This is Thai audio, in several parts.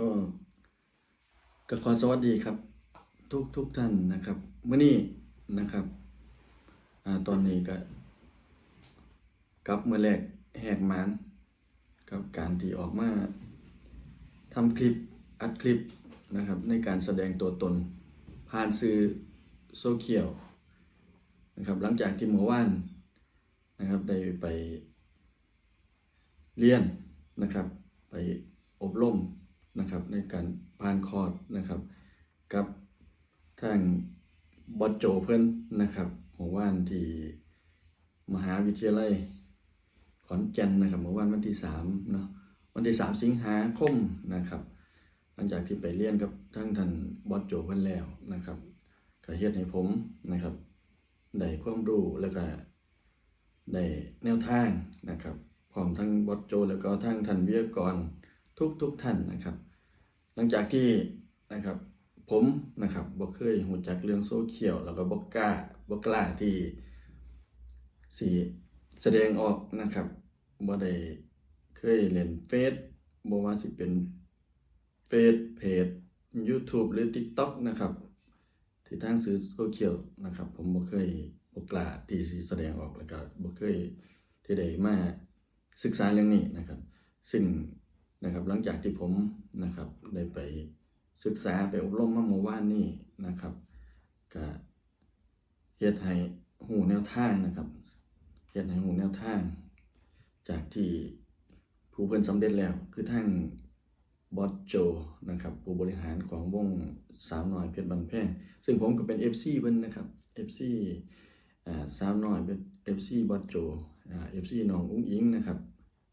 ก็ก็ขอสวัสดีครับ ทุกทุกท่านนะครับเมื่อนี้นะครับอตอนนี้ก็กลับเมื่อแรกแหกหมานกับการที่ออกมาทำคลิปอัดคลิปนะครับ ในการแสดงตัวตน ผ่านสื่อโซเชียลนะครับ หลังจากที่เมื่อวานนะครับได้ไปเรียนนะครับ ไปอบรม นะครับในการผ่านคอร์สนะครับกับทางบอสโจเพิ่นนะครับเมื่อวานที่มหาวิทยาลัยขอนแก่นนะครับเมื่อวานวันที่สามเนาะวันที่สามสิงหาคมนะครับ หลังจากที่ไปเรียนกับทั้งท่านบอสโจเพิ่นแล้วนะครับก็เฮ็ดให้ผมนะครับได้ความรู้แล้วก็ได้แนวทางนะครับพร้อมทั้งบอสโจ แล้วก็ทั้งท่านวิทยากรทุกทุกท่านนะครับ หลังจากที่นะครับผมนะครับบ่เคยหูจักเรื่องโซเชียลแล้วก็บ่กล้าบ่กล้าที่สิแสดงออกนะครับบ่ได้เคยเล่นเฟซบ่ว่าสิเป็นเฟซเพจ YouTube หรือ TikTok นะครับที่ทางสื่อโซเชียลนะครับ ผมบ่เคยบ่กล้าที่สิแสดงออกแล้วก็บ่เคยที่ได้มาศึกษาเรื่องนี้นะครับ ซึ่ง นะครับ หลังจากที่ผมนะครับได้ไปศึกษาไปอบรมมาเมื่อวานนี้นะครับก็เฮ็ดให้หูแนวทางนะครับเฮ็ดให้หูแนวทาง จากที่ผู้เพิ่นสำเร็จแล้วคือทางบอสโจนะครับผู้บริหารของวงสาวน้อยเพชรบันแพงซึ่งผมก็เป็น FC เพิ่นนะครับ FC อ่าสาวน้อยเป็น FC บอสโจอ่า FC น้องอุ้งอิงนะครับ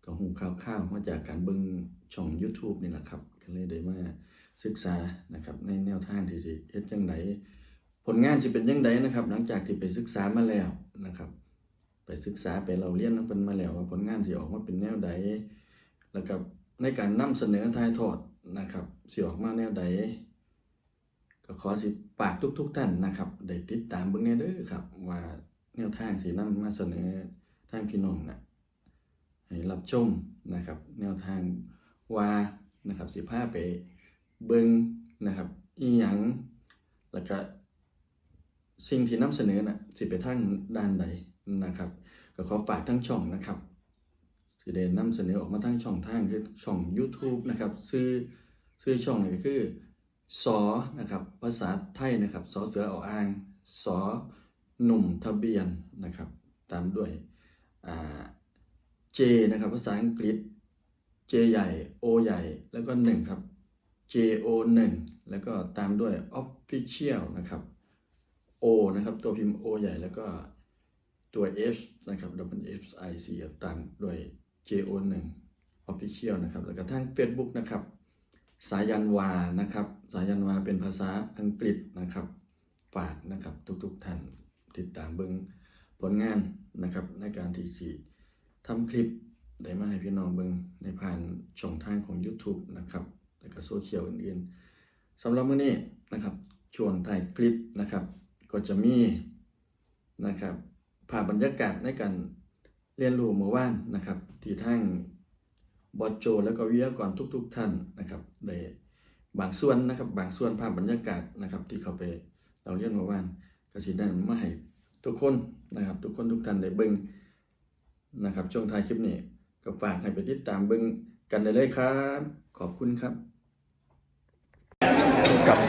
ก็หูข่าวๆมาจากการเบิ่งช่อง YouTube นี่แหละครับก็เลยได้มาศึกษานะครับในแนวทางที่สิเฮ็ดจังไดผลงานสิเป็นจังไดนะครับ หลังจากที่ไปศึกษามาแล้วนะครับ ไปศึกษาไปเราเรียนนำเพิ่นมาแล้วว่าผลงานสิออกมาเป็นแนวใดแล้วก็ในการนำเสนอถ่ายทอดนะครับสิออกมาแนวใดก็ขอสิฝากทุก ๆท่านนะครับได้ติดตามเบิ่งแน่เด้อครับ ว่าแนวทางสินำมาเสนอทางพี่น้องน่ะ ให้รับชมนะครับ แนวทางว่านะครับสิพาไปเบิงนะครับอีหยังแล้วก็สิ่งที่นำเสนอน่ะสิไปทางด้านใดนะครับ ก็ขอฝากทั้งช่องนะครับสิได้นำเสนอออกมาทั้งช่องทางคือช่อง YouTube นะครับชื่อชื่อช่องนี่ก็คือสอนะครับภาษาไทยนะครับสอเสือออ่างสอหนุ่มทะเบียนนะครับ ตามด้วยอ่า J นะครับ ภาษาอังกฤษ J ใหญ่ O ใหญ่ แล้วก็ 1 ครับ J O 1แล้วก็ตามด้วย Official นะครับ O นะครับ ตัวพิมพ์ O ใหญ่แล้วก็ตัว F นะครับ W F I C ตามด้วย J O 1 Official นะครับ แล้วก็ทาง Facebook นะครับ สายันวา นะครับ สายันวาเป็นภาษาอังกฤษนะครับ ฝากนะครับทุกๆท่านติดตามเบิงผลงานนะครับในการที่สี ทำคลิปได้มาให้พี่น้องเบิ่งในผ่านช่องทางของ YouTube นะครับ แล้วก็โซเชียลอื่นๆสำหรับมื้อนี้นะครับ ช่วงถ่ายคลิปนะครับ ก็จะมีนะครับภาพบรรยากาศในการเรียนรู้เมื่อวานนะครับ ที่ทางบอโจ แล้วก็วิทยากรทุก ๆ ท่านนะครับได้บางส่วนนะครับบางส่วนภาพบรรยากาศนะครับ ที่เขาไปเราเรียนเมื่อวานก็สิได้มาให้ทุกคนนะครับ ทุกคนทุกท่านได้เบิ่ง นะครับช่วงท้ายคลิปนี้ก็ฝากให้ไปติดตามเบิ่งกันได้เลยครับ ขอบคุณครับ กับ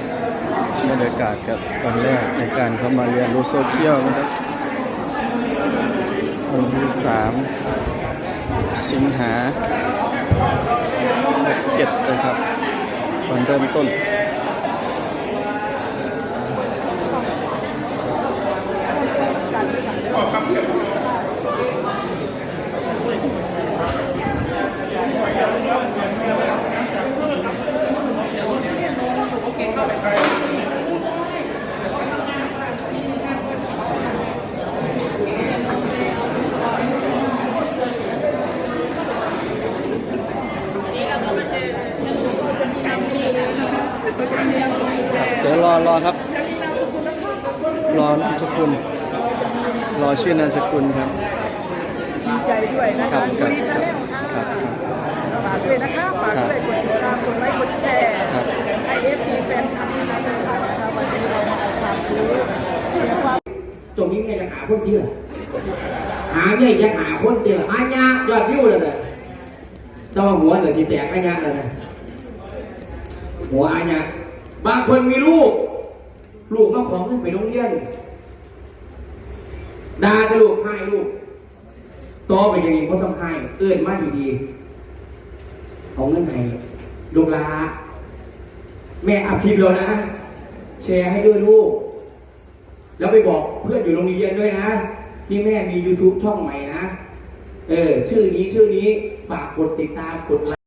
บรรยากาศกับวันแรกในการเข้ามาเรียนรู้โซเชียลนะครับวันที่สามสิงหาเจ็ดนะครับ วันเริ่มต้น รอนามสกุลรอชื่อนามสกุลครับดีใจด้วยนะคะยูดีชาแนลค่ะฝากด้วยนะคะฝากด้วยกดติดตามกดไลค์กดแชร์ไอเอฟซีแฟนคลับที่มาเดินานะคะวันนี้เรามาเอาความรู้ความจบงนี้ไงจะหาคนเดียวหาไงจะหาคนเดียวอายากยอดวิวเลยนะต้องหัวหน่อยสิแจกให้ยากเลยนะหัวอายาบางคนมีลูก ลูกมาของเงินไปโรงเรียนด่าลูกให้ลูกโตไปอย่างนี้ก็ต้องให้เอื้อนมากดีๆเอาเงินให้ลูกลาแม่อัพคลิปแล้วนะ แชร์ให้ด้วยลูก แล้วไปบอกเพื่อนอยู่โรงเรียนด้วยนะที่แม่มี YouTube ช่องใหม่นะ เออ ชื่อนี้ชื่อนี้ฝากกดติดตามกดไลค์